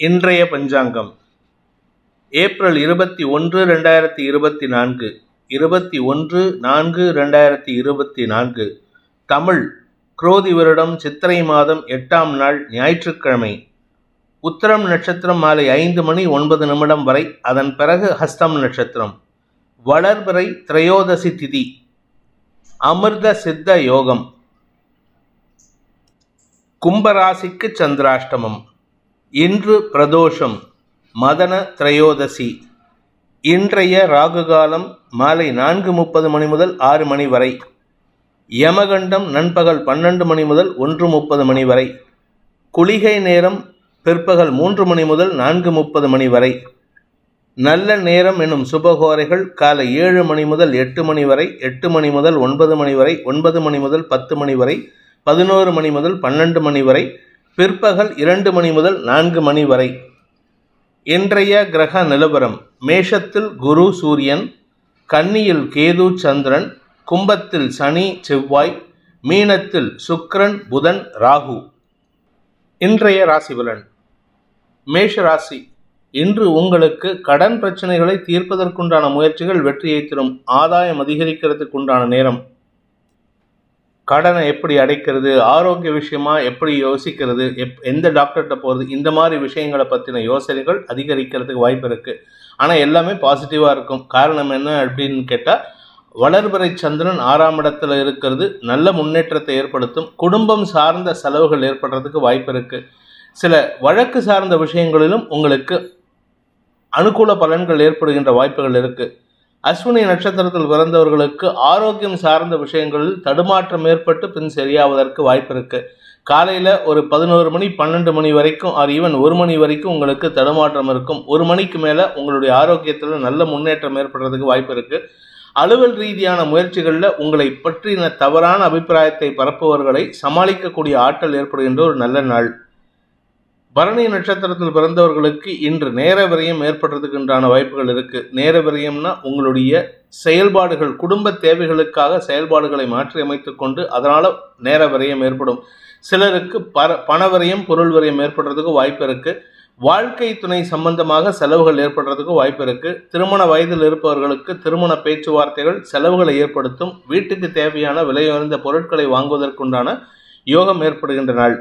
இன்றைய பஞ்சாங்கம். ஏப்ரல் இருபத்தி ஒன்று ரெண்டாயிரத்தி இருபத்தி நான்கு. இருபத்தி ஒன்று நான்கு ரெண்டாயிரத்தி இருபத்தி நான்கு. தமிழ் குரோதி வருடம் சித்திரை மாதம் எட்டாம் நாள் ஞாயிற்றுக்கிழமை. உத்தரம் நட்சத்திரம் மாலை ஐந்து மணி ஒன்பது நிமிடம் வரை அதன் பிறகு ஹஸ்தம் நட்சத்திரம். வளர்பிறை திரையோதசி திதி. அமிர்த சித்த யோகம். கும்பராசிக்கு சந்திராஷ்டமம். இன்று பிரதோஷம் மதன திரையோதசி. இன்றைய ராகு காலம் மாலை நான்கு முப்பது மணி முதல் ஆறு மணி வரை. யமகண்டம் நண்பகல் பன்னெண்டு மணி முதல் ஒன்று முப்பது மணி வரை. குளிகை நேரம் பிற்பகல் மூன்று மணி முதல் நான்கு முப்பது மணி வரை. நல்ல நேரம் என்னும் சுபகோரைகள் காலை ஏழு மணி முதல் எட்டு மணி வரை எட்டு மணி முதல் ஒன்பது மணி வரை ஒன்பது மணி முதல் பத்து மணி வரை பதினோரு மணி முதல் பன்னெண்டு மணி வரை பிற்பகல் இரண்டு மணி முதல் நான்கு மணி வரை. இன்றைய கிரக நிலவரம் மேஷத்தில் குரு சூரியன் கன்னியில் கேது சந்திரன் கும்பத்தில் சனி செவ்வாய் மீனத்தில் சுக்ரன் புதன் ராகு. இன்றைய ராசி பலன். மேஷ ராசி இன்று உங்களுக்கு கடன் பிரச்சனைகளை தீர்ப்பதற்குண்டான முயற்சிகள் வெற்றியை தரும். ஆதாயம் அதிகரிக்கிறதுக்குண்டான நேரம். கடனை எப்படி அடைக்கிறது ஆரோக்கிய விஷயமா எப்படி யோசிக்கிறது எப் எந்த டாக்டர்கிட்ட போகிறது இந்த மாதிரி விஷயங்களை பற்றின யோசனைகள் அதிகரிக்கிறதுக்கு வாய்ப்பு இருக்குது ஆனால் எல்லாமே பாசிட்டிவாக இருக்கும். காரணம் என்ன அப்படின்னு கேட்டால் வளர்பறை சந்திரன் ஆறாம் இடத்துல இருக்கிறது நல்ல முன்னேற்றத்தை ஏற்படுத்தும் குடும்பம் சார்ந்த செலவுகள் ஏற்படுறதுக்கு வாய்ப்பு இருக்குது சில வழக்கு சார்ந்த விஷயங்களிலும் உங்களுக்கு அனுகூல பலன்கள் ஏற்படுகின்ற வாய்ப்புகள் இருக்குது அஸ்வினி நட்சத்திரத்தில் பிறந்தவர்களுக்கு ஆரோக்கியம் சார்ந்த விஷயங்களில் தடுமாற்றம் ஏற்பட்டு பின் சரியாவதற்கு வாய்ப்பு இருக்குது காலையில் ஒரு பதினோரு மணி பன்னெண்டு மணி வரைக்கும் ஆர் ஈவன் ஒரு மணி வரைக்கும் உங்களுக்கு தடுமாற்றம் இருக்கும். ஒரு மணிக்கு மேலே உங்களுடைய ஆரோக்கியத்தில் நல்ல முன்னேற்றம் ஏற்படுறதுக்கு வாய்ப்பு இருக்குது அலுவல் ரீதியான முயற்சிகளில் உங்களை பற்றின தவறான அபிப்பிராயத்தை பரப்புவர்களை சமாளிக்கக்கூடிய ஆற்றல் ஏற்படுகின்ற ஒரு நல்ல நாள். பரணி நட்சத்திரத்தில் பிறந்தவர்களுக்கு இன்று நேர விரயம் ஏற்படுறதுக்குண்டான வாய்ப்புகள் இருக்குது நேர விரயம்னா உங்களுடைய செயல்பாடுகள் குடும்ப தேவைகளுக்காக செயல்பாடுகளை மாற்றி அமைத்து கொண்டு அதனால் நேர விரயம் ஏற்படும். சிலருக்கு பர பண விரயம் பொருள் விரயம் ஏற்படுறதுக்கு வாய்ப்பு இருக்குது வாழ்க்கை துணை சம்பந்தமாக செலவுகள் ஏற்படுறதுக்கு வாய்ப்பு இருக்குது திருமண வயதில் இருப்பவர்களுக்கு திருமண பேச்சுவார்த்தைகள் செலவுகளை ஏற்படுத்தும். வீட்டுக்கு தேவையான விலையுயர்ந்த பொருட்களை வாங்குவதற்குண்டான யோகம் ஏற்படுகின்ற நாள்.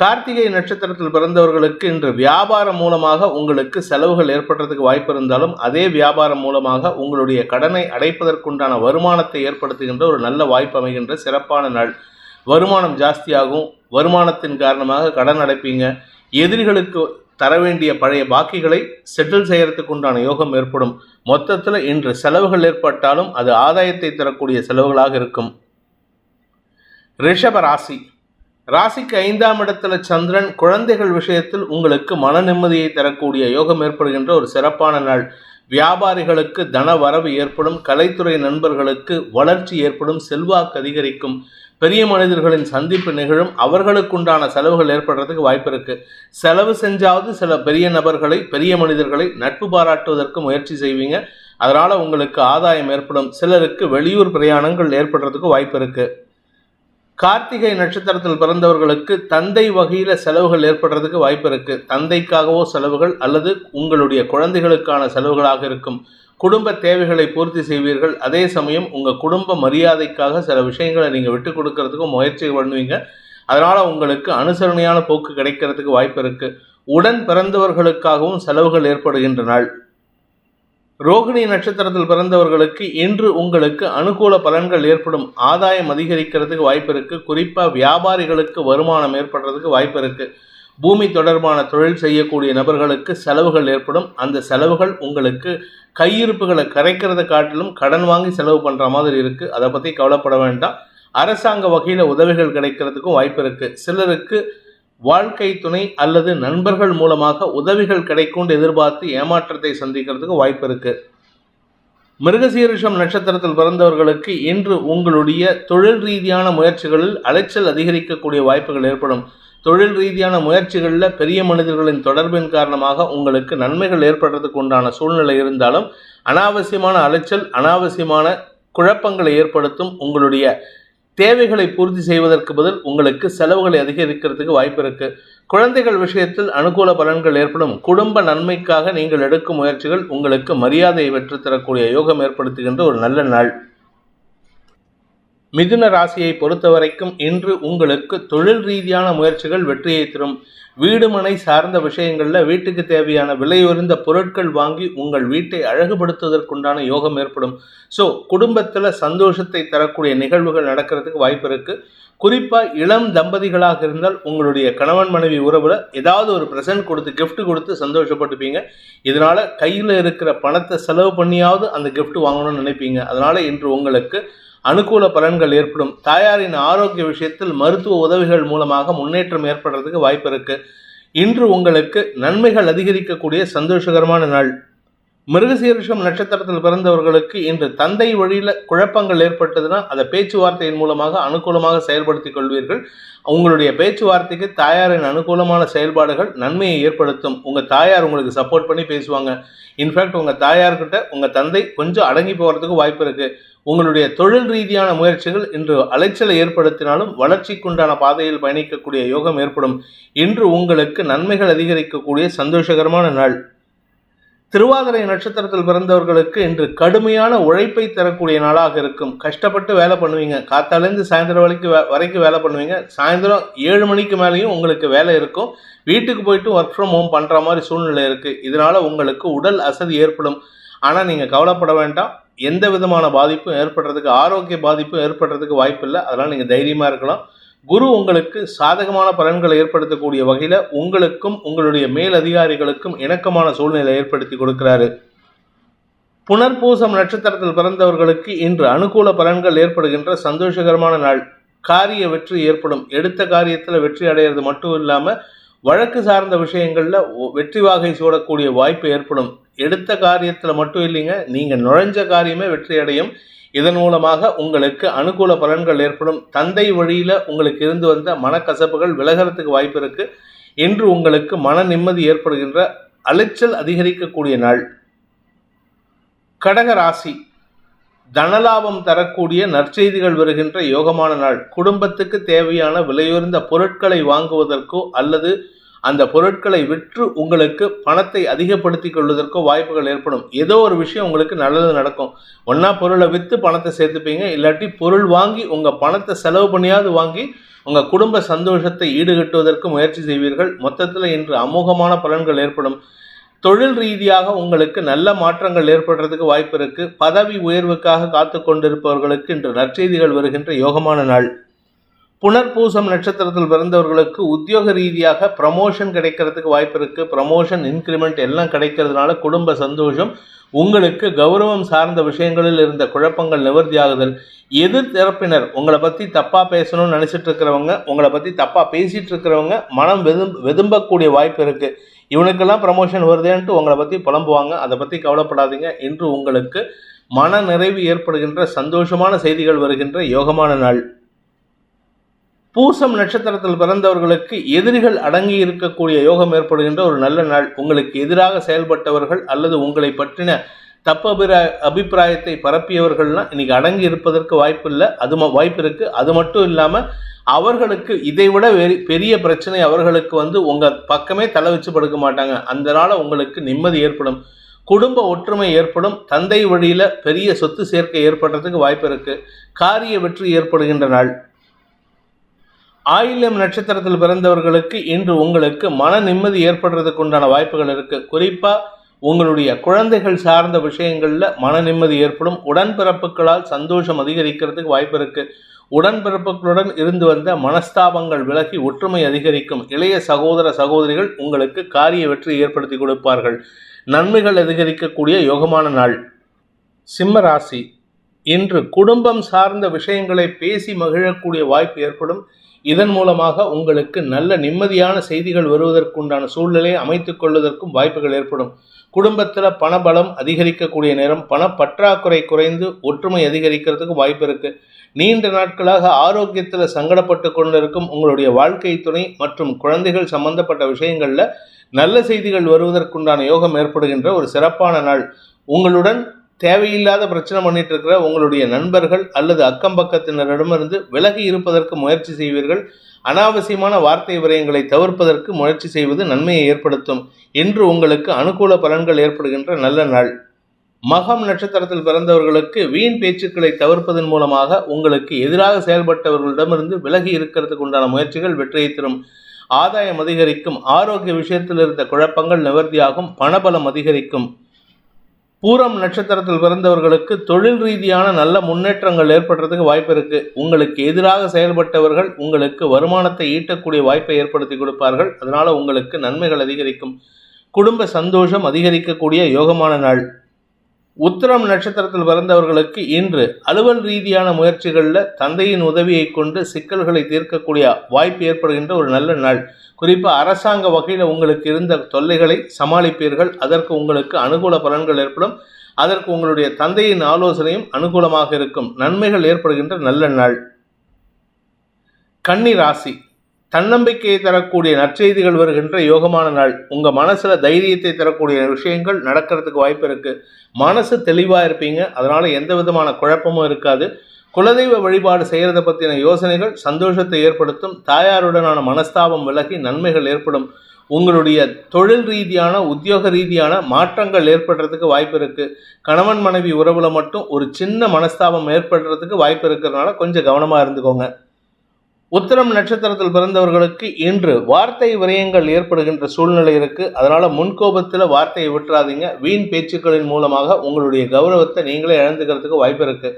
கார்த்திகை நட்சத்திரத்தில் பிறந்தவர்களுக்கு இன்று வியாபாரம் மூலமாக உங்களுக்கு செலவுகள் ஏற்படுறதுக்கு வாய்ப்பு இருந்தாலும் அதே வியாபாரம் மூலமாக உங்களுடைய கடனை அடைப்பதற்குண்டான வருமானத்தை ஏற்படுத்துகின்ற ஒரு நல்ல வாய்ப்பு அமைகின்ற சிறப்பான நாள். வருமானம் ஜாஸ்தியாகும். வருமானத்தின் காரணமாக கடன் அடைப்பீங்க. எதிரிகளுக்கு தர வேண்டிய பழைய பாக்கிகளை செட்டில் செய்யறதுக்கு உண்டான யோகம் ஏற்படும். மொத்தத்தில் இன்று செலவுகள் ஏற்பட்டாலும் அது ஆதாயத்தை தரக்கூடிய செலவுகளாக இருக்கும். ரிஷப ராசி. ராசிக்கு ஐந்தாம் இடத்துல சந்திரன் குழந்தைகள் விஷயத்தில் உங்களுக்கு மன நிம்மதியை தரக்கூடிய யோகம் ஏற்படுகின்ற ஒரு சிறப்பான நாள். வியாபாரிகளுக்கு தன வரவு ஏற்படும் கலைத்துறை நண்பர்களுக்கு வளர்ச்சி ஏற்படும் செல்வாக்கு அதிகரிக்கும் பெரிய மனிதர்களின் சந்திப்பு நிகழும் அவர்களுக்குண்டான செலவுகள் ஏற்படுறதுக்கு வாய்ப்பு இருக்கு. செலவு செஞ்சாவது சில பெரிய நபர்களை பெரிய மனிதர்களை நட்பு பாராட்டுவதற்கு முயற்சி செய்வீங்க. அதனால உங்களுக்கு ஆதாயம் ஏற்படும். சிலருக்கு வெளியூர் பிரயாணங்கள் ஏற்படுறதுக்கு வாய்ப்பு இருக்குது கார்த்திகை நட்சத்திரத்தில் பிறந்தவர்களுக்கு தந்தை வகையில் செலவுகள் ஏற்படுறதுக்கு வாய்ப்பு இருக்குது தந்தைக்காகவோ செலவுகள் அல்லது உங்களுடைய குழந்தைகளுக்கான செலவுகளாக இருக்கும். குடும்ப தேவைகளை பூர்த்தி செய்வீர்கள். அதே சமயம் உங்கள் குடும்ப மரியாதைக்காக சில விஷயங்களை நீங்கள் விட்டு கொடுக்கறதுக்கும் முயற்சி பண்ணுவீங்க. அதனால் உங்களுக்கு அனுசரணையான போக்கு கிடைக்கிறதுக்கு வாய்ப்பு இருக்குது உடன் பிறந்தவர்களுக்காகவும் செலவுகள் ஏற்படுகின்ற நாள் ரோகிணி நட்சத்திரத்தில் பிறந்தவர்களுக்கு இன்று உங்களுக்கு அனுகூல பலன்கள் ஏற்படும். ஆதாயம் அதிகரிக்கிறதுக்கு வாய்ப்பு இருக்குது குறிப்பாக வியாபாரிகளுக்கு வருமானம் ஏற்படுறதுக்கு வாய்ப்பு இருக்குது பூமி தொடர்பான தொழில் செய்யக்கூடிய நபர்களுக்கு செலவுகள் ஏற்படும். அந்த செலவுகள் உங்களுக்கு கையிருப்புகளை கரைக்கிறத காட்டிலும் கடன் வாங்கி செலவு பண்ணுற மாதிரி இருக்குது அதை பற்றி கவலைப்பட வேண்டாம். அரசாங்க வகையில் உதவிகள் கிடைக்கிறதுக்கும் வாய்ப்பு இருக்குது சிலருக்கு வாழ்க்கை துணை அல்லது நண்பர்கள் மூலமாக உதவிகள் கிடைக்கும் எதிர்பார்த்து ஏமாற்றத்தை சந்திக்கிறதுக்கு வாய்ப்பு இருக்கு. மிருகசீரிஷம் நட்சத்திரத்தில் பிறந்தவர்களுக்கு இன்று உங்களுடைய தொழில் ரீதியான முயற்சிகளில் அலைச்சல் அதிகரிக்கக்கூடிய வாய்ப்புகள் ஏற்படும். தொழில் ரீதியான முயற்சிகளில் பெரிய மனிதர்களின் தொடர்பின் காரணமாக உங்களுக்கு நன்மைகள் ஏற்படுறதுக்கு உண்டான சூழ்நிலை இருந்தாலும் அனாவசியமான அலைச்சல் அனாவசியமான குழப்பங்களை ஏற்படுத்தும் உங்களுடைய தேவைகளை பூர்த்தி செய்வதற்கு பதில் உங்களுக்கு செலவுகளை அதிகரிக்கிறதுக்கு வாய்ப்பு இருக்கு. குழந்தைகள் விஷயத்தில் அனுகூல பலன்கள் ஏற்படும். குடும்ப நன்மைக்காக நீங்கள் எடுக்கும் முயற்சிகள் உங்களுக்கு மரியாதையை பெற்றுத்தரக்கூடிய யோகம் ஏற்படுத்துகின்ற ஒரு நல்ல நாள். மிதுன ராசியை பொறுத்தவரைக்கும் இன்று உங்களுக்கு தொழில் ரீதியான முயற்சிகள் வெற்றியை தரும். வீடுமனை சார்ந்த விஷயங்களில் வீட்டுக்கு தேவையான விலையுயர்ந்த பொருட்கள் வாங்கி உங்கள் வீட்டை அழகுபடுத்துவதற்குண்டான யோகம் ஏற்படும். ஸோ குடும்பத்தில் சந்தோஷத்தை தரக்கூடிய நிகழ்வுகள் நடக்கிறதுக்கு வாய்ப்பு இருக்குது குறிப்பாக இளம் தம்பதிகளாக இருந்தால் உங்களுடைய கணவன் மனைவி உறவில் ஏதாவது ஒரு ப்ரெசன்ட் கொடுத்து கிஃப்ட் கொடுத்து சந்தோஷப்பட்டுப்பீங்க. இதனால் கையில் இருக்கிற பணத்தை செலவு பண்ணியாவது அந்த கிஃப்ட் வாங்கணும்னு நினைப்பீங்க. அதனால் இன்று உங்களுக்கு அனுகூல பலன்கள் ஏற்படும். தாயாரின் ஆரோக்கிய விஷயத்தில் மருத்துவ உதவிகள் மூலமாக முன்னேற்றம் ஏற்படுறதுக்கு வாய்ப்பு இருக்கு. இன்று உங்களுக்கு நன்மைகள் அதிகரிக்கக்கூடிய சந்தோஷகரமான நாள். மிருகசீரிஷம் நட்சத்திரத்தில் பிறந்தவர்களுக்கு இன்று தந்தை வழியில் குழப்பங்கள் ஏற்பட்டதுன்னா அதை பேச்சுவார்த்தையின் மூலமாக அனுகூலமாக செயல்படுத்திக் கொள்வீர்கள். உங்களுடைய பேச்சுவார்த்தைக்கு தாயாரின் அனுகூலமான செயல்பாடுகள் நன்மையை ஏற்படுத்தும். உங்கள் தாயார் உங்களுக்கு சப்போர்ட் பண்ணி பேசுவாங்க. இன்ஃபேக்ட் உங்கள் தாயார்கிட்ட உங்கள் தந்தை கொஞ்சம் அடங்கி போகிறதுக்கு வாய்ப்பு இருக்குது உங்களுடைய தொழில் ரீதியான முயற்சிகள் இன்று அலைச்சலை ஏற்படுத்தினாலும் வளர்ச்சிக்குண்டான பாதையில் பயணிக்கக்கூடிய யோகம் ஏற்படும். இன்று உங்களுக்கு நன்மைகள் அதிகரிக்கக்கூடிய சந்தோஷகரமான நாள். திருவாதிரை நட்சத்திரத்தில் பிறந்தவர்களுக்கு இன்று கடுமையான உழைப்பை தரக்கூடிய நாளாக இருக்கும். கஷ்டப்பட்டு வேலை பண்ணுவீங்க. காத்தாலேருந்து சாயந்தரம் வரைக்கும் வரைக்கும் வேலை பண்ணுவீங்க. சாயந்தரம் ஏழு மணிக்கு மேலேயும் உங்களுக்கு வேலை இருக்கும். வீட்டுக்கு போயிட்டு ஒர்க் ஃப்ரம் ஹோம் பண்ணுற மாதிரி சூழ்நிலை இருக்குது இதனால் உங்களுக்கு உடல் அசதி ஏற்படும். ஆனால் நீங்கள் கவலைப்பட வேண்டாம். எந்த விதமான பாதிப்பும் ஏற்படுறதுக்கு ஆரோக்கிய பாதிப்பும் ஏற்படுறதுக்கு வாய்ப்பு இல்லை அதனால் நீங்கள் தைரியமாக இருக்கலாம். குரு உங்களுக்கு சாதகமான பலன்களை ஏற்படுத்தக்கூடிய வகையில் உங்களுக்கும் உங்களுடைய மேல் அதிகாரிகளுக்கும் இணக்கமான சூழ்நிலை ஏற்படுத்தி கொடுக்கிறாரு. புனர்பூசம் நட்சத்திரத்தில் பிறந்தவர்களுக்கு இன்று அனுகூல பலன்கள் ஏற்படுகின்ற சந்தோஷகரமான நாள். காரிய வெற்றி ஏற்படும். எடுத்த காரியத்தில் வெற்றி அடையிறது மட்டும் இல்லாமல் வழக்கு சார்ந்த விஷயங்களில் வெற்றி வாகை சூடக்கூடிய வாய்ப்பு ஏற்படும். எடுத்த காரியத்தில் மட்டும் இல்லைங்க நீங்கள் நுழைஞ்ச காரியமே வெற்றி அடையும். இதன் மூலமாக உங்களுக்கு அனுகூல பலன்கள் ஏற்படும். தந்தை வழியில் உங்களுக்கு இருந்து வந்த மனக்கசப்புகள் விலகிறதுக்கு வாய்ப்பு இருக்குது இன்று உங்களுக்கு மன நிம்மதி ஏற்படுகின்ற அலைச்சல் அதிகரிக்கக்கூடிய நாள். கடக ராசி. தனலாபம் தரக்கூடிய நற்செய்திகள் வருகின்ற யோகமான நாள். குடும்பத்துக்கு தேவையான விலையுயர்ந்த பொருட்களை வாங்குவதற்கோ அல்லது அந்த பொருட்களை விற்று உங்களுக்கு பணத்தை அதிகப்படுத்தி கொள்வதற்கோ வாய்ப்புகள் ஏற்படும். ஏதோ ஒரு விஷயம் உங்களுக்கு நல்லது நடக்கும். ஒன்றா பொருளை விற்று பணத்தை சேர்த்துப்பீங்க. இல்லாட்டி பொருள் வாங்கி உங்கள் பணத்தை செலவு பண்ணியாவது வாங்கி உங்கள் குடும்ப சந்தோஷத்தை ஈடுகட்டுவதற்கு முயற்சி செய்வீர்கள். மொத்தத்தில் இன்று அமோகமான பலன்கள் ஏற்படும். தொழில் ரீதியாக உங்களுக்கு நல்ல மாற்றங்கள் ஏற்படுறதுக்கு வாய்ப்பு இருக்கு. பதவி உயர்வுக்காக காத்து கொண்டிருப்பவர்களுக்கு இன்று நற்செய்திகள் வருகின்ற யோகமான நாள். புனர்பூசம் நட்சத்திரத்தில் பிறந்தவர்களுக்கு உத்தியோக ரீதியாக ப்ரமோஷன் கிடைக்கிறதுக்கு வாய்ப்பு இருக்கு. ப்ரமோஷன் இன்க்ரிமெண்ட் எல்லாம் கிடைக்கிறதுனால குடும்ப சந்தோஷம் உங்களுக்கு கௌரவம் சார்ந்த விஷயங்களில் இருந்த குழப்பங்கள் நிவர்த்தியாகுதல் எதிர் தரப்பினர் உங்களை பற்றி தப்பாக பேசணும்னு நினச்சிட்டு இருக்கிறவங்க உங்களை பற்றி தப்பாக பேசிகிட்டு இருக்கிறவங்க மனம் வெதும் வெதும்பக்கூடிய வாய்ப்பு இருக்குது இவனுக்கெல்லாம் ப்ரமோஷன் வருதேன்ட்டு உங்களை பற்றி புலம்புவாங்க. அதை பற்றி கவலைப்படாதீங்க. இன்று உங்களுக்கு மன நிறைவு ஏற்படுகின்ற சந்தோஷமான செய்திகள் வருகின்ற யோகமான நாள். பூசம் நட்சத்திரத்தில் பிறந்தவர்களுக்கு எதிரிகள் அடங்கி இருக்கக்கூடிய யோகம் ஏற்படுகின்ற ஒரு நல்ல நாள். உங்களுக்கு எதிராக செயல்பட்டவர்கள் அல்லது உங்களை பற்றின தப்பு அபிராய அபிப்பிராயத்தை பரப்பியவர்கள்லாம் இன்னைக்கு அடங்கி இருப்பதற்கு வாய்ப்பு இல்லை அது வாய்ப்பு இருக்கு. அது மட்டும் இல்லாமல் அவர்களுக்கு இதை விட பெரிய பிரச்சனை அவர்களுக்கு வந்து உங்கள் பக்கமே தலை வச்சு படுக்க மாட்டாங்க. அதனால உங்களுக்கு நிம்மதி ஏற்படும். குடும்ப ஒற்றுமை ஏற்படும். தந்தை வழியில் பெரிய சொத்து சேர்க்கை ஏற்படுறதுக்கு வாய்ப்பு இருக்குது காரிய வெற்றி ஏற்படுகின்ற நாள். ஆயில்யம் நட்சத்திரத்தில் பிறந்தவர்களுக்கு இன்று உங்களுக்கு மன நிம்மதி ஏற்படுறதுக்கு உண்டான வாய்ப்புகள் இருக்கு. குறிப்பா உங்களுடைய குழந்தைகள் சார்ந்த விஷயங்களில் மன நிம்மதி ஏற்படும். உடன்பிறப்புகளால் சந்தோஷம் அதிகரிக்கிறதுக்கு வாய்ப்பு இருக்கு. உடன்பிறப்புகளுடன் இருந்து வந்த மனஸ்தாபங்கள் விலகி ஒற்றுமை அதிகரிக்கும். இளைய சகோதர சகோதரிகள் உங்களுக்கு காரிய வெற்றி ஏற்படுத்தி கொடுப்பார்கள். நன்மைகள் அதிகரிக்கக்கூடிய யோகமான நாள். சிம்ம ராசி. இன்று குடும்பம் சார்ந்த விஷயங்களை பேசி மகிழக்கூடிய வாய்ப்பு ஏற்படும். இதன் மூலமாக உங்களுக்கு நல்ல நிம்மதியான செய்திகள் வருவதற்குண்டான சூழ்நிலையை அமைத்துக் கொள்வதற்கும் வாய்ப்புகள் ஏற்படும். குடும்பத்தில் பணபலம் அதிகரிக்கக்கூடிய நேரம் பணப்பற்றாக்குறை குறைந்து ஒற்றுமை அதிகரிக்கிறதுக்கு வாய்ப்பு இருக்கு. நீண்ட நாட்களாக ஆரோக்கியத்தில் சங்கடப்பட்டு கொண்டிருக்கும் உங்களுடைய வாழ்க்கை துணை மற்றும் குழந்தைகள் சம்பந்தப்பட்ட விஷயங்களில் நல்ல செய்திகள் வருவதற்குண்டான யோகம் ஏற்படுகின்ற ஒரு சிறப்பான நாள். உங்களுடன் தேவையில்லாத பிரச்சனை பண்ணிட்டு இருக்கிற உங்களுடைய நண்பர்கள் அல்லது அக்கம் பக்கத்தினரிடமிருந்து விலகி இருப்பதற்கு முயற்சி செய்வீர்கள். அனாவசியமான வார்த்தை விரயங்களை தவிர்ப்பதற்கு முயற்சி செய்வது நன்மையை ஏற்படுத்தும். இன்று உங்களுக்கு அனுகூல பலன்கள் ஏற்படுகின்ற நல்ல நாள். மகம் நட்சத்திரத்தில் பிறந்தவர்களுக்கு வீண் பேச்சுக்களை தவிர்ப்பதன் மூலமாக உங்களுக்கு எதிராக செயல்பட்டவர்களிடமிருந்து விலகி இருக்கிறதுக்கு உண்டான முயற்சிகள் வெற்றியை தரும். ஆதாயம் அதிகரிக்கும். ஆரோக்கிய விஷயத்தில் இருந்த குழப்பங்கள் நிவர்த்தியாகும். பணபலம் அதிகரிக்கும். பூரம் நட்சத்திரத்தில் பிறந்தவர்களுக்கு தொழில் ரீதியான நல்ல முன்னேற்றங்கள் ஏற்படுறதுக்கு வாய்ப்பு இருக்கு. உங்களுக்கு எதிராக செயல்பட்டவர்கள் உங்களுக்கு வருமானத்தை ஈட்டக்கூடிய வாய்ப்பை ஏற்படுத்தி கொடுப்பார்கள். அதனால உங்களுக்கு நன்மைகள் அதிகரிக்கும். குடும்ப சந்தோஷம் அதிகரிக்கக்கூடிய யோகமான நாள். உத்திரம் நட்சத்திரத்தில் பிறந்தவர்களுக்கு இன்று அலுவல் ரீதியான முயற்சிகளில் தந்தையின் உதவியை கொண்டு சிக்கல்களை தீர்க்கக்கூடிய வாய்ப்பு ஏற்படுகின்ற ஒரு நல்ல நாள். குறிப்பாக அரசாங்க வகையில் உங்களுக்கு இருந்த தொல்லைகளை சமாளிப்பீர்கள். அதற்கு உங்களுக்கு அனுகூல பலன்கள் ஏற்படும். அதற்கு உங்களுடைய தந்தையின் ஆலோசனையும் அனுகூலமாக இருக்கும். நன்மைகள் ஏற்படுகின்ற நல்ல நாள். கன்னி ராசி. தன்னம்பிக்கையை தரக்கூடிய நற்செய்திகள் வருகின்ற யோகமான நாள். உங்கள் மனசில் தைரியத்தை தரக்கூடிய விஷயங்கள் நடக்கிறதுக்கு வாய்ப்பு இருக்குது மனசு தெளிவாக இருப்பீங்க. அதனால் எந்த விதமான குழப்பமும் இருக்காது. குலதெய்வ வழிபாடு செய்கிறத பற்றின யோசனைகள் சந்தோஷத்தை ஏற்படுத்தும். தாயாருடனான மனஸ்தாபம் விலகி நன்மைகள் ஏற்படும். உங்களுடைய தொழில் ரீதியான உத்தியோக ரீதியான மாற்றங்கள் ஏற்படுறதுக்கு வாய்ப்பு இருக்குது கணவன் மனைவி உறவில் மட்டும் ஒரு சின்ன மனஸ்தாபம் ஏற்படுறதுக்கு வாய்ப்பு இருக்கிறதுனால கொஞ்சம் கவனமாக இருந்துக்கோங்க. உத்திரம் நட்சத்திரத்தில் பிறந்தவர்களுக்கு இன்று வார்த்தை விரயங்கள் ஏற்படுகின்ற சூழ்நிலை இருக்கு. அதனால முன்கோபத்தில் வார்த்தையை விட்டுறாதீங்க. வீண் பேச்சுக்களின் மூலமாக உங்களுடைய கௌரவத்தை நீங்களே இழந்துக்கிறதுக்கு வாய்ப்பு இருக்கு.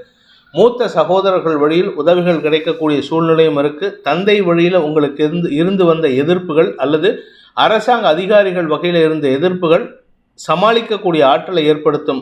மூத்த சகோதரர்கள் வழியில் உதவிகள் கிடைக்கக்கூடிய சூழ்நிலையும் இருக்கு. தந்தை வழியில் உங்களுக்கு இருந்து இருந்து வந்த எதிர்ப்புகள் அல்லது அரசாங்க அதிகாரிகள் வகையில் இருந்த எதிர்ப்புகள் சமாளிக்கக்கூடிய ஆற்றலை ஏற்படுத்தும்.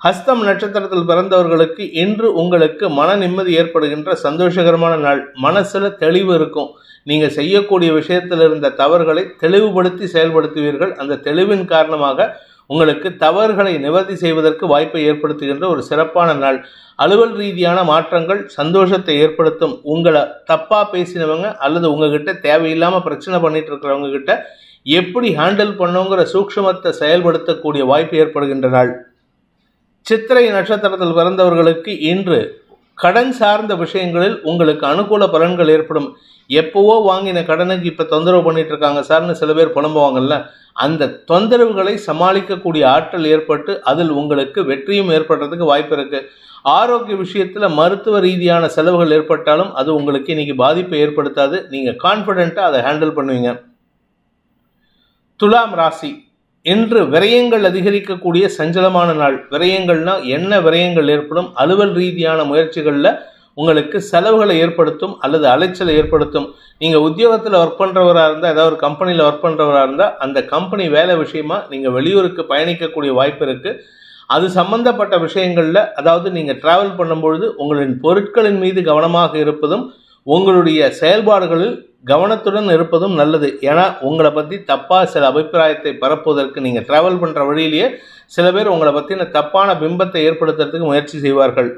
ஹஸ்தம் நட்சத்திரத்தில் பிறந்தவர்களுக்கு இன்று உங்களுக்கு மன நிம்மதி ஏற்படுகின்ற சந்தோஷகரமான நாள். மனசில் தெளிவு இருக்கும். நீங்கள் செய்யக்கூடிய விஷயத்தில் இருந்த தவறுகளை தெளிவுபடுத்தி செயல்படுத்துவீர்கள். அந்த தெளிவின் காரணமாக உங்களுக்கு தவறுகளை நிவர்த்தி செய்வதற்கு வாய்ப்பை ஏற்படுத்துகின்ற ஒரு சிறப்பான நாள். அலுவல் ரீதியான மாற்றங்கள் சந்தோஷத்தை ஏற்படுத்தும். உங்களை தப்பாக பேசினவங்க அல்லது உங்ககிட்ட தேவையில்லாமல் பிரச்சனை பண்ணிட்டு இருக்கிறவங்க கிட்ட எப்படி ஹேண்டில் பண்ணுங்கிற சூக்ஷமத்தை செயல்படுத்தக்கூடிய வாய்ப்பு ஏற்படுகின்ற நாள். சித்திரை நட்சத்திரத்தில் பிறந்தவர்களுக்கு இன்று கடன் சார்ந்த விஷயங்களில் உங்களுக்கு அனுகூல பலன்கள் ஏற்படும். எப்போவோ வாங்கின கடனுக்கு இப்போ தொந்தரவு பண்ணிட்டு இருக்காங்க. சார்னு சில பேர் புலம்புவாங்கல்ல. அந்த தொந்தரவுகளை சமாளிக்கக்கூடிய ஆற்றல் ஏற்பட்டு அதில் உங்களுக்கு வெற்றியும் ஏற்படுறதுக்கு வாய்ப்பு இருக்கு. ஆரோக்கிய விஷயத்தில் மருத்துவ ரீதியான செலவுகள் ஏற்பட்டாலும் அது உங்களுக்கு இன்னைக்கு பாதிப்பை ஏற்படுத்தாது. நீங்கள் கான்ஃபிடென்ட்டாக அதை ஹேண்டில் பண்ணுவீங்க. துலாம் ராசி. இன்று விரயங்கள் அதிகரிக்கக்கூடிய சஞ்சலமான நாள். விரயங்கள்னா என்ன விரயங்கள் ஏற்படும்? அலுவல் ரீதியான முயற்சிகளில் உங்களுக்கு செலவுகளை ஏற்படுத்தும் அல்லது அலைச்சலை ஏற்படுத்தும். நீங்கள் உத்தியோகத்தில் ஒர்க் பண்ணுறவராக இருந்தால் ஏதாவது ஒரு கம்பெனியில் ஒர்க் பண்ணுறவராக இருந்தால் அந்த கம்பெனி வேலை விஷயமா நீங்கள் வெளியூருக்கு பயணிக்கக்கூடிய வாய்ப்பு இருக்குது அது சம்பந்தப்பட்ட விஷயங்களில் அதாவது நீங்கள் ட்ராவல் பண்ணும்பொழுது உங்களின் பொருட்களின் மீது கவனமாக இருப்பதும் உங்களுடைய செயல்பாடுகளில் கவனத்துடன் இருப்பதும் நல்லது. ஏன்னா உங்களை பற்றி தப்பாக சில அபிப்பிராயத்தை பரப்புவதற்கு நீங்கள் ட்ராவல் பண்ணுற வழியிலேயே சில பேர் உங்களை பற்றின தப்பான பிம்பத்தை ஏற்படுத்துறதுக்கு முயற்சி செய்வார்கள்.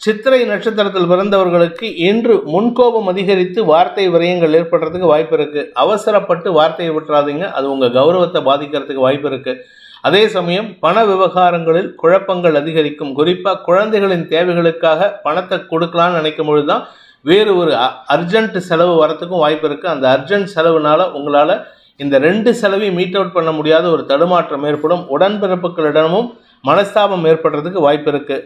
சித்திரை நட்சத்திரத்தில் பிறந்தவர்களுக்கு இன்று முன்கோபம் அதிகரித்து வார்த்தை விரயங்கள் ஏற்படுறதுக்கு வாய்ப்பு இருக்குது அவசரப்பட்டு வார்த்தையை விட்டுறாதீங்க. அது உங்கள் கௌரவத்தை பாதிக்கிறதுக்கு வாய்ப்பு இருக்குது அதே சமயம் பண விவகாரங்களில் குழப்பங்கள் அதிகரிக்கும். குறிப்பாக குழந்தைகளின் தேவைகளுக்காக பணத்தை கொடுக்கலான்னு நினைக்கும் பொழுது தான் வேறு ஒரு அர்ஜென்ட் செலவு வரத்துக்கும் வாய்ப்பு இருக்குது அந்த அர்ஜென்ட் செலவுனால உங்களால் இந்த ரெண்டு செலவையும் மீட் அவுட் பண்ண முடியாத ஒரு தடுமாற்றம் ஏற்படும். உடன்பிறப்புகளிடமும் மனஸ்தாபம் ஏற்படுறதுக்கு வாய்ப்பு இருக்குது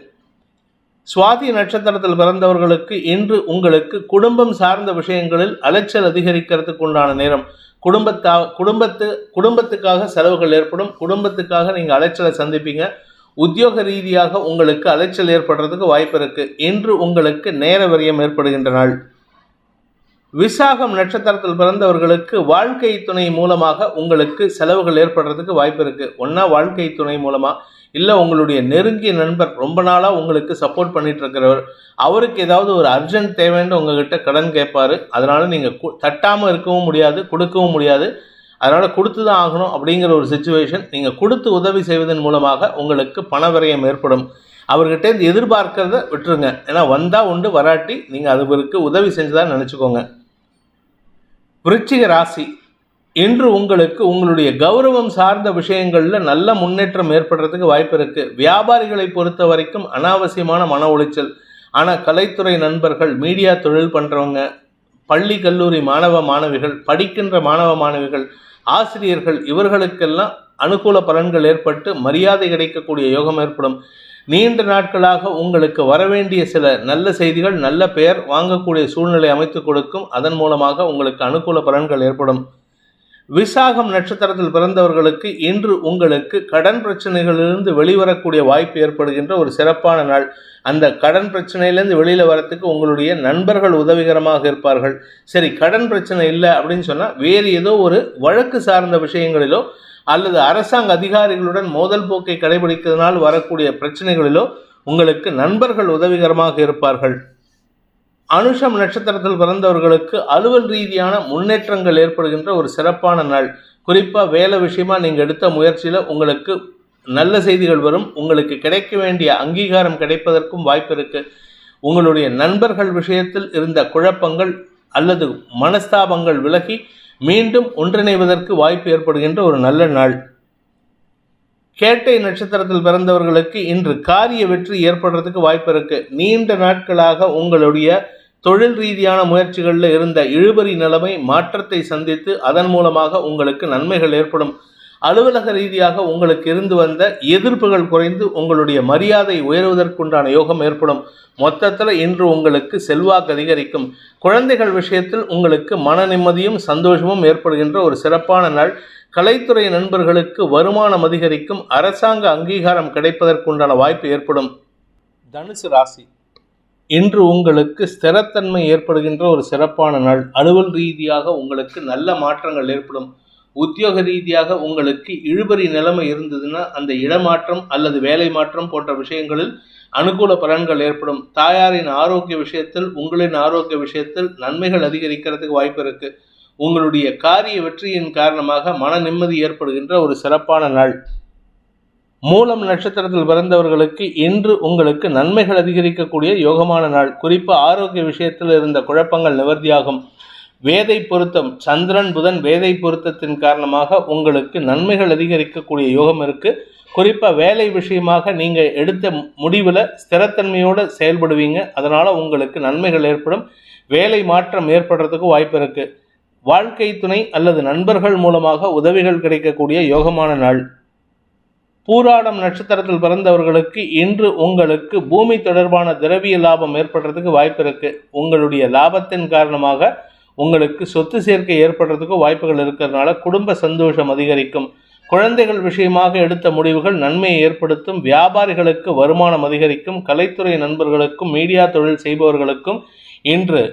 சுவாதி நட்சத்திரத்தில் பிறந்தவர்களுக்கு இன்று உங்களுக்கு குடும்பம் சார்ந்த விஷயங்களில் அலைச்சல் அதிகரிக்கிறதுக்கு உண்டான நேரம். குடும்பத்தா குடும்பத்து குடும்பத்துக்காக செலவுகள் ஏற்படும். குடும்பத்துக்காக நீங்கள் அலைச்சலை சந்திப்பீங்க. உத்தியோக ரீதியாக உங்களுக்கு அலைச்சல் ஏற்படுறதுக்கு வாய்ப்பு இருக்கு. இன்று உங்களுக்கு நேர விரயம் ஏற்படுகின்ற நாள் விசாகம் நட்சத்திரத்தில் பிறந்தவர்களுக்கு வாழ்க்கை துணை மூலமாக உங்களுக்கு செலவுகள் ஏற்படுறதுக்கு வாய்ப்பு இருக்கு. ஒன்றா வாழ்க்கை துணை மூலமாக இல்லை உங்களுடைய நெருங்கிய நண்பர் ரொம்ப நாளாக உங்களுக்கு சப்போர்ட் பண்ணிட்டு இருக்கிறவர் அவருக்கு ஏதாவது ஒரு அர்ஜென்ட் தேவைன்னு உங்ககிட்ட கடன் கேட்பாரு அதனால நீங்கள் தட்டாமல் இருக்கவும் முடியாது கொடுக்கவும் முடியாது. அதனால் கொடுத்து தான் ஆகணும் அப்படிங்கிற ஒரு சுச்சுவேஷன் நீங்கள் கொடுத்து உதவி செய்வதன் மூலமாக உங்களுக்கு பண விரயம் ஏற்படும். அவர்கிட்ட இந்த எதிர்பார்க்கறத விட்டுருங்க. ஏன்னா வந்தால் உண்டு வராட்டி நீங்கள் அதுவருக்கு உதவி செஞ்சதாக நினச்சிக்கோங்க. விருச்சிக ராசி இன்று உங்களுக்கு உங்களுடைய கௌரவம் சார்ந்த விஷயங்களில் நல்ல முன்னேற்றம் ஏற்படுறதுக்கு வாய்ப்பு இருக்குது வியாபாரிகளை பொறுத்த வரைக்கும் அனாவசியமான மன உளைச்சல். ஆனால் கலைத்துறை நண்பர்கள் மீடியா தொழில் பண்ணுறவங்க பள்ளி கல்லூரி மாணவ மாணவிகள் படிக்கின்ற மாணவ மாணவிகள் ஆசிரியர்கள் இவர்களுக்கெல்லாம் அனுகூல பலன்கள் ஏற்பட்டு மரியாதை கிடைக்கக்கூடிய யோகம் ஏற்படும். நீண்ட நாட்களாக உங்களுக்கு வரவேண்டிய சில நல்ல செய்திகள் நல்ல பெயர் வாங்கக்கூடிய சூழ்நிலை அமைத்து கொடுக்கும். அதன் மூலமாக உங்களுக்கு அனுகூல பலன்கள் ஏற்படும். விசாகம் நட்சத்திரத்தில் பிறந்தவர்களுக்கு இன்று உங்களுக்கு கடன் பிரச்சனைகளிலிருந்து வெளிவரக்கூடிய வாய்ப்பு ஏற்படுகின்ற ஒரு சிறப்பான நாள். அந்த கடன் பிரச்சனையிலேருந்து வெளியில் வரத்துக்கு உங்களுடைய நண்பர்கள் உதவிகரமாக இருப்பார்கள். சரி கடன் பிரச்சனை இல்லை அப்படின்னு சொன்னால் வேறு ஏதோ ஒரு வழக்கு சார்ந்த விஷயங்களிலோ அல்லது அரசாங்க அதிகாரிகளுடன் மோதல் போக்கை கடைபிடிக்கிறதுனால் வரக்கூடிய பிரச்சனைகளிலோ உங்களுக்கு நண்பர்கள் உதவிகரமாக இருப்பார்கள். அனுஷம் நட்சத்திரத்தில் பிறந்தவர்களுக்கு அலுவல் ரீதியான முன்னேற்றங்கள் ஏற்படுகின்ற ஒரு சிறப்பான நாள். குறிப்பாக வேலை விஷயமா நீங்கள் எடுத்த முயற்சியில் உங்களுக்கு நல்ல செய்திகள் வரும். உங்களுக்கு கிடைக்க வேண்டிய அங்கீகாரம் கிடைப்பதற்கும் வாய்ப்பு இருக்கு. உங்களுடைய நண்பர்கள் விஷயத்தில் இருந்த குழப்பங்கள் அல்லது மனஸ்தாபங்கள் விலகி மீண்டும் ஒன்றிணைவதற்கு வாய்ப்பு ஏற்படுகின்ற ஒரு நல்ல நாள். கேட்டை நட்சத்திரத்தில் பிறந்தவர்களுக்கு இன்று காரிய வெற்றி ஏற்படுறதுக்கு வாய்ப்பு இருக்கு. நீண்ட நாட்களாக உங்களுடைய தொழில் ரீதியான முயற்சிகளில் இருந்த இழுபறி நிலைமை மாற்றத்தை சந்தித்து அதன் மூலமாக உங்களுக்கு நன்மைகள் ஏற்படும். அலுவலக ரீதியாக உங்களுக்கு இருந்து வந்த எதிர்ப்புகள் குறைந்து உங்களுடைய மரியாதை உயர்வதற்குண்டான யோகம் ஏற்படும். மொத்தத்தில் இன்று உங்களுக்கு செல்வாக்கு அதிகரிக்கும். குழந்தைகள் விஷயத்தில் உங்களுக்கு மன நிம்மதியும் சந்தோஷமும் ஏற்படுகின்ற ஒரு சிறப்பான நாள். கலைத்துறை நண்பர்களுக்கு வருமானம் அதிகரிக்கும். அரசாங்க அங்கீகாரம் கிடைப்பதற்குண்டான வாய்ப்பு ஏற்படும். தனுசு ராசி. இன்று உங்களுக்கு ஸ்திரத்தன்மை ஏற்படுகின்ற ஒரு சிறப்பான நாள். அலுவல் ரீதியாக உங்களுக்கு நல்ல மாற்றங்கள் ஏற்படும். உத்தியோக ரீதியாக உங்களுக்கு இழுபறி நிலைமை இருந்ததுன்னா அந்த இடமாற்றம் அல்லது வேலை மாற்றம் போன்ற விஷயங்களில் அனுகூல பலன்கள் ஏற்படும். தாயாரின் ஆரோக்கிய விஷயத்தில் உங்களின் ஆரோக்கிய விஷயத்தில் நன்மைகள் அதிகரிக்கிறதுக்கு வாய்ப்பு இருக்கு. உங்களுடைய காரிய வெற்றியின் காரணமாக மன நிம்மதி ஏற்படுகின்ற ஒரு சிறப்பான நாள். மூலம் நட்சத்திரத்தில் பிறந்தவர்களுக்கு இன்று உங்களுக்கு நன்மைகள் அதிகரிக்கக்கூடிய யோகமான நாள். குறிப்பு ஆரோக்கிய விஷயத்தில் இருந்த குழப்பங்கள் நிவர்த்தியாகும். வேதை பொருத்தம் சந்திரன் புதன் வேதை பொருத்தத்தின் காரணமாக உங்களுக்கு நன்மைகள் அதிகரிக்கக்கூடிய யோகம் இருக்கு. குறிப்பாக வேலை விஷயமாக நீங்கள் எடுத்த முடிவில் ஸ்திரத்தன்மையோடு செயல்படுவீங்க. அதனால் உங்களுக்கு நன்மைகள் ஏற்படும். வேலை மாற்றம் ஏற்படுறதுக்கு வாய்ப்பு இருக்கு. வாழ்க்கை துணை அல்லது நண்பர்கள் மூலமாக உதவிகள் கிடைக்கக்கூடிய யோகமான நாள். பூராடம் நட்சத்திரத்தில் பிறந்தவர்களுக்கு இன்று உங்களுக்கு பூமி தொடர்பான திரவிய லாபம் ஏற்படுறதுக்கு வாய்ப்பு இருக்கு. உங்களுடைய லாபத்தின் காரணமாக உங்களுக்கு சொத்து சேர்க்கை ஏற்படுறதுக்கு வாய்ப்புகள் இருக்கிறதுனால குடும்ப சந்தோஷம் அதிகரிக்கும். குழந்தைகள் விஷயமாக எடுத்த முடிவுகள் நன்மையை ஏற்படுத்தும். வியாபாரிகளுக்கு வருமானம் அதிகரிக்கும். கலைத்துறை நண்பர்களுக்கும் மீடியா தொழில் செய்பவர்களுக்கும் இன்று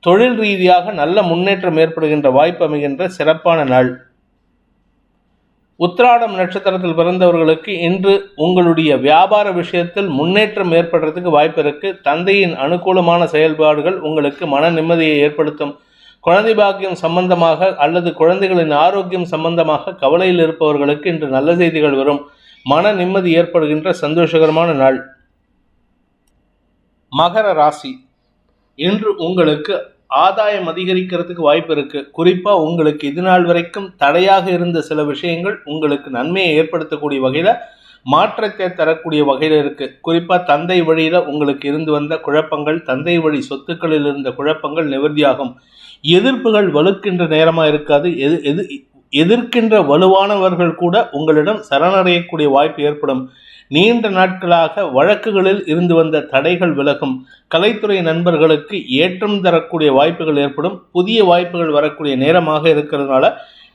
தொழில் ரீதியாக நல்ல முன்னேற்றம் ஏற்படுகின்ற வாய்ப்பு அமைகின்ற சிறப்பான நாள். உத்திராடம் நட்சத்திரத்தில் பிறந்தவர்களுக்கு இன்று உங்களுடைய வியாபார விஷயத்தில் முன்னேற்றம் ஏற்படுறதுக்கு வாய்ப்பு இருக்கு. தந்தையின் அனுகூலமான செயல்பாடுகள் உங்களுக்கு மன நிம்மதியை ஏற்படுத்தும். குழந்தை பாக்கியம் சம்பந்தமாக அல்லது குழந்தைகளின் ஆரோக்கியம் சம்பந்தமாக கவலையில் இருப்பவர்களுக்கு இன்று நல்ல செய்திகள் வரும். மன நிம்மதி ஏற்படுகின்ற சந்தோஷகரமான நாள். மகர ராசி. இன்று உங்களுக்கு ஆதாயம் அதிகரிக்கிறதுக்கு வாய்ப்பு இருக்கு. குறிப்பா உங்களுக்கு இது நாள் வரைக்கும் தடையாக இருந்த சில விஷயங்கள் உங்களுக்கு நன்மையை ஏற்படுத்தக்கூடிய வகையில மாற்றத்தை தரக்கூடிய வகையில் இருக்கு. குறிப்பா தந்தை வழியில உங்களுக்கு இருந்து வந்த குழப்பங்கள் தந்தை வழி சொத்துக்களில் இருந்த குழப்பங்கள் நிவர்த்தியாகும். எதிர்ப்புகள் வலுக்கின்ற நேரமா இருக்காது. எது எது எதிர்க்கின்ற வலுவானவர்கள் கூட உங்களிடம் சரணடையக்கூடிய வாய்ப்பு ஏற்படும். நீண்ட நாட்களாக வழக்குகளில் இருந்து வந்த தடைகள் விலகும். கலைத்துறை நண்பர்களுக்கு ஏற்றம் தரக்கூடிய வாய்ப்புகள் ஏற்படும். புதிய வாய்ப்புகள் வரக்கூடிய நேரமாக இருக்கிறதுனால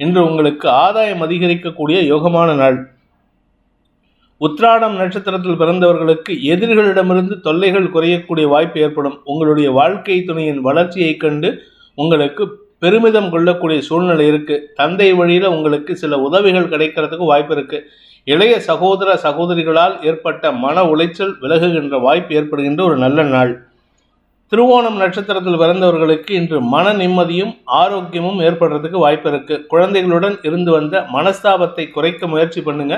இன்று உங்களுக்கு ஆதாயம் அதிகரிக்கக்கூடிய யோகமான நாள். உத்ராடம் நட்சத்திரத்தில் பிறந்தவர்களுக்கு எதிரிகளிடமிருந்து தொல்லைகள் குறையக்கூடிய வாய்ப்பு ஏற்படும். உங்களுடைய வாழ்க்கை துணையின் வளர்ச்சியை கண்டு உங்களுக்கு பெருமிதம் கொள்ளக்கூடிய சூழ்நிலை இருக்குது தந்தை வழியில் உங்களுக்கு சில உதவிகள் கிடைக்கிறதுக்கு வாய்ப்பு இருக்குது இளைய சகோதர சகோதரிகளால் ஏற்பட்ட மன உளைச்சல் விலகுகின்ற வாய்ப்பு ஏற்படுகின்ற ஒரு நல்ல நாள். திருவோணம் நட்சத்திரத்தில் பிறந்தவர்களுக்கு இன்று மன நிம்மதியும் ஆரோக்கியமும் ஏற்படுறதுக்கு வாய்ப்பு இருக்கு. குழந்தைகளுடன் இருந்து வந்த மனஸ்தாபத்தை குறைக்க முயற்சி பண்ணுங்க.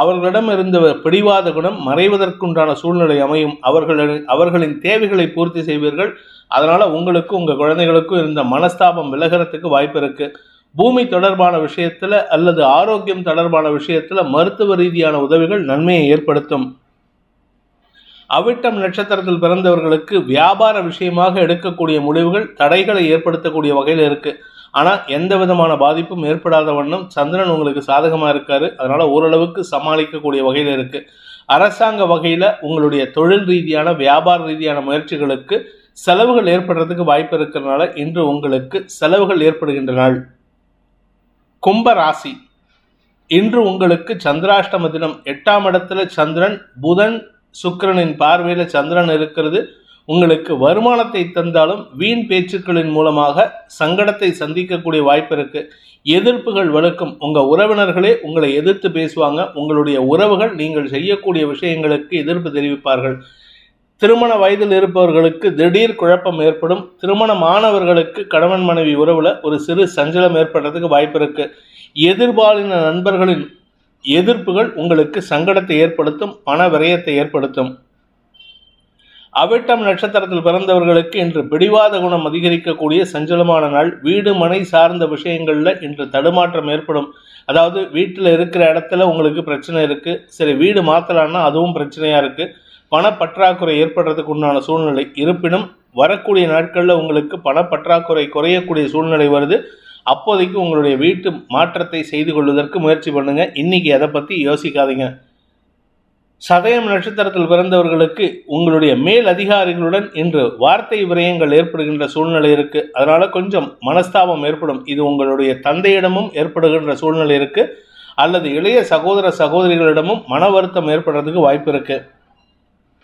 அவர்களிடம் இருந்த பிடிவாத குணம் மறைவதற்குண்டான சூழ்நிலை அமையும். அவர்களின் அவர்களின் தேவைகளை பூர்த்தி செய்வீர்கள். அதனால உங்களுக்கு உங்க குழந்தைகளுக்கும் இருந்த மனஸ்தாபம் விலகிறதுக்கு வாய்ப்பு இருக்குது பூமி தொடர்பான விஷயத்தில் அல்லது ஆரோக்கியம் தொடர்பான விஷயத்தில் மருத்துவ ரீதியான உதவிகள் நன்மையை ஏற்படுத்தும். அவிட்டம் நட்சத்திரத்தில் பிறந்தவர்களுக்கு வியாபார விஷயமாக எடுக்கக்கூடிய முடிவுகள் தடைகளை ஏற்படுத்தக்கூடிய வகையில் இருக்கு. ஆனால் எந்த விதமான பாதிப்பும் ஏற்படாத வண்ணம் சந்திரன் உங்களுக்கு சாதகமாக இருக்காரு. அதனால ஓரளவுக்கு சமாளிக்கக்கூடிய வகையில் இருக்கு. அரசாங்க வகையில் உங்களுடைய தொழில் ரீதியான வியாபார ரீதியான முயற்சிகளுக்கு செலவுகள் ஏற்படுறதுக்கு வாய்ப்பு இருக்கிறதுனால இன்று உங்களுக்கு செலவுகள் ஏற்படுகின்ற நாள் கும்ப ராசி இன்று உங்களுக்கு சந்திராஷ்டம தினம். எட்டாம் இடத்துல சந்திரன் புதன் சுக்கிரனின் பார்வையில் சந்திரன் இருக்கிறது. உங்களுக்கு வருமானத்தை தந்தாலும் வீண் பேச்சுக்களின் மூலமாக சங்கடத்தை சந்திக்கக்கூடிய வாய்ப்பு இருக்கு. எதிர்ப்புகள் வலுக்கும். உங்க உறவினர்களே உங்களை எதிர்த்து பேசுவாங்க. உங்களுடைய உறவுகள் நீங்கள் செய்யக்கூடிய விஷயங்களுக்கு எதிர்ப்பு தெரிவிப்பார்கள். திருமண வயதில் இருப்பவர்களுக்கு திடீர் குழப்பம் ஏற்படும். திருமணமானவர்களுக்கு கணவன் மனைவி உறவுல ஒரு சிறு சஞ்சலம் ஏற்படுறதுக்கு வாய்ப்பு இருக்கு. எதிர்பாலின நண்பர்களின் எதிர்ப்புகள் உங்களுக்கு சங்கடத்தை ஏற்படுத்தும் பண விரயத்தை ஏற்படுத்தும். அவிட்டம் நட்சத்திரத்தில் பிறந்தவர்களுக்கு இன்று பிடிவாத குணம் அதிகரிக்கக்கூடிய சஞ்சலமான நாள். வீடு மனை சார்ந்த விஷயங்களில் இன்று தடுமாற்றம் ஏற்படும். அதாவது வீட்டில் இருக்கிற இடத்துல உங்களுக்கு பிரச்சனை இருக்குது சரி வீடு மாற்றலான்னா அதுவும் பிரச்சனையாக இருக்குது பணப்பற்றாக்குறை ஏற்படுறதுக்கு உண்டான சூழ்நிலை. இருப்பினும் வரக்கூடிய நாட்களில் உங்களுக்கு பணப்பற்றாக்குறை குறையக்கூடிய சூழ்நிலை வருது. அப்போதைக்கு உங்களுடைய வீட்டு மாற்றத்தை செய்து கொள்வதற்கு முயற்சி பண்ணுங்க. இன்னைக்கு அதை பற்றி யோசிக்காதீங்க. சதயம் நட்சத்திரத்தில் பிறந்தவர்களுக்கு உங்களுடைய மேல் அதிகாரிகளுடன் இன்று வார்த்தை விரயங்கள் ஏற்படுகின்ற சூழ்நிலை இருக்கு. அதனால கொஞ்சம் மனஸ்தாபம் ஏற்படும். இது உங்களுடைய தந்தையிடமும் ஏற்படுகின்ற சூழ்நிலை இருக்கு. அல்லது இளைய சகோதர சகோதரிகளிடமும் மன வருத்தம் ஏற்படுறதுக்கு வாய்ப்பு இருக்குது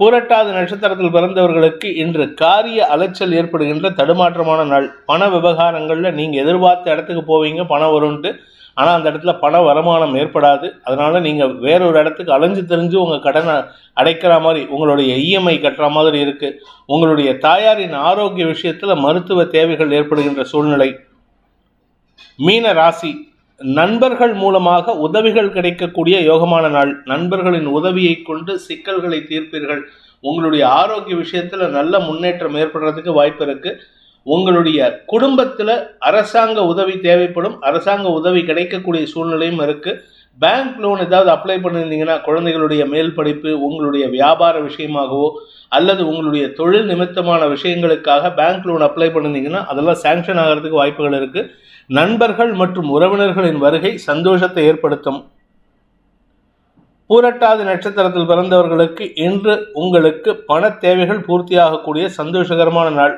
பூரட்டாத நட்சத்திரத்தில் பிறந்தவர்களுக்கு இன்று காரிய அலைச்சல் ஏற்படுகின்ற தடுமாற்றமான நாள். பண விவகாரங்களில் நீங்கள் எதிர்பார்த்த இடத்துக்கு போவீங்க பணம் வரும்ன்ட்டு. ஆனால் அந்த இடத்துல பண வருமானம் ஏற்படாது. அதனால் நீங்கள் வேறொரு இடத்துக்கு அலைஞ்சு தெரிஞ்சு உங்கள் கடனை அடைக்கிற மாதிரி உங்களுடைய இஎம்ஐ கட்டுற மாதிரி இருக்குது உங்களுடைய தாயாரின் ஆரோக்கிய விஷயத்தில் மருத்துவ தேவைகள் ஏற்படுகின்ற சூழ்நிலை. மீன ராசி. நண்பர்கள் மூலமாக உதவிகள் கிடைக்கக்கூடிய யோகமான நாள். நண்பர்களின் உதவியை கொண்டு சிக்கல்களை தீர்ப்பீர்கள். உங்களுடைய ஆரோக்கிய விஷயத்தில் நல்ல முன்னேற்றம் ஏற்படுறதுக்கு வாய்ப்பு இருக்கு. உங்களுடைய குடும்பத்தில் அரசாங்க உதவி தேவைப்படும். அரசாங்க உதவி கிடைக்கக்கூடிய சூழ்நிலையும் இருக்குது பேங்க் லோன் ஏதாவது அப்ளை பண்ணியிருந்தீங்கன்னா குழந்தைகளுடைய மேல் படிப்பு உங்களுடைய வியாபார விஷயமாகவோ அல்லது உங்களுடைய தொழில் நிமித்தமான விஷயங்களுக்காக பேங்க் லோன் அப்ளை பண்ணியிருந்தீங்கன்னா அதெல்லாம் சேங்ஷன் ஆகிறதுக்கு வாய்ப்புகள் இருக்குது நண்பர்கள் மற்றும் உறவினர்களின் வருகை சந்தோஷத்தை ஏற்படுத்தும். பூரட்டாதி நட்சத்திரத்தில் பிறந்தவர்களுக்கு இன்று உங்களுக்கு பண தேவைகள் பூர்த்தியாகக்கூடிய சந்தோஷகரமான நாள்.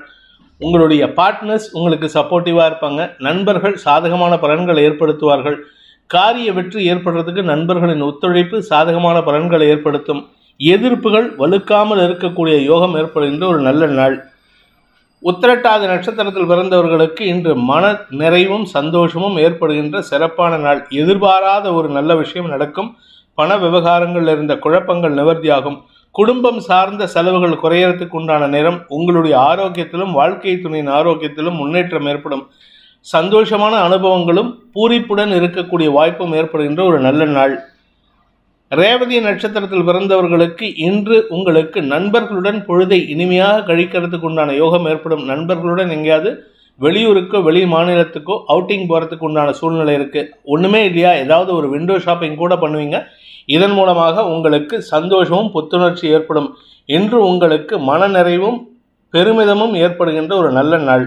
உங்களுடைய பார்ட்னர்ஸ் உங்களுக்கு சப்போர்ட்டிவாக இருப்பாங்க. நண்பர்கள் சாதகமான பலன்களை ஏற்படுத்துவார்கள். காரிய வெற்றி ஏற்படுறதுக்கு நண்பர்களின் ஒத்துழைப்பு சாதகமான பலன்களை ஏற்படுத்தும். எதிர்ப்புகள் வலுக்காமல் இருக்கக்கூடிய யோகம் ஏற்படுகின்ற ஒரு நல்ல நாள். உத்திரட்டாத நட்சத்திரத்தில் பிறந்தவர்களுக்கு இன்று மன நிறைவும் சந்தோஷமும் ஏற்படுகின்ற சிறப்பான நாள். எதிர்பாராத ஒரு நல்ல விஷயம் நடக்கும். பண விவகாரங்களில் இருந்த குழப்பங்கள் நிவர்த்தியாகும். குடும்பம் சார்ந்த செலவுகள் குறையறதுக்கு உண்டான நேரம். உங்களுடைய ஆரோக்கியத்திலும் வாழ்க்கை துணையின் ஆரோக்கியத்திலும் முன்னேற்றம் ஏற்படும். சந்தோஷமான அனுபவங்களும் பூரிப்புடன் இருக்கக்கூடிய வாய்ப்பும் ஏற்படுகின்ற ஒரு நல்ல நாள். ரேவதி நட்சத்திரத்தில் பிறந்தவர்களுக்கு இன்று உங்களுக்கு நண்பர்களுடன் பொழுதை இனிமையாக கழிக்கிறதுக்கு உண்டான யோகம் ஏற்படும். நண்பர்களுடன் எங்கேயாவது வெளியூருக்கோ வெளி மாநிலத்துக்கோ அவுட்டிங் போகிறதுக்கு உண்டான சூழ்நிலை இருக்குது ஒன்றுமே இல்லையா? ஏதாவது ஒரு விண்டோ ஷாப்பிங் கூட பண்ணுவீங்க. இதன் மூலமாக உங்களுக்கு சந்தோஷமும் புத்துணர்ச்சி ஏற்படும். இன்று உங்களுக்கு மனநிறைவும் பெருமிதமும் ஏற்படுகின்ற ஒரு நல்ல நாள்.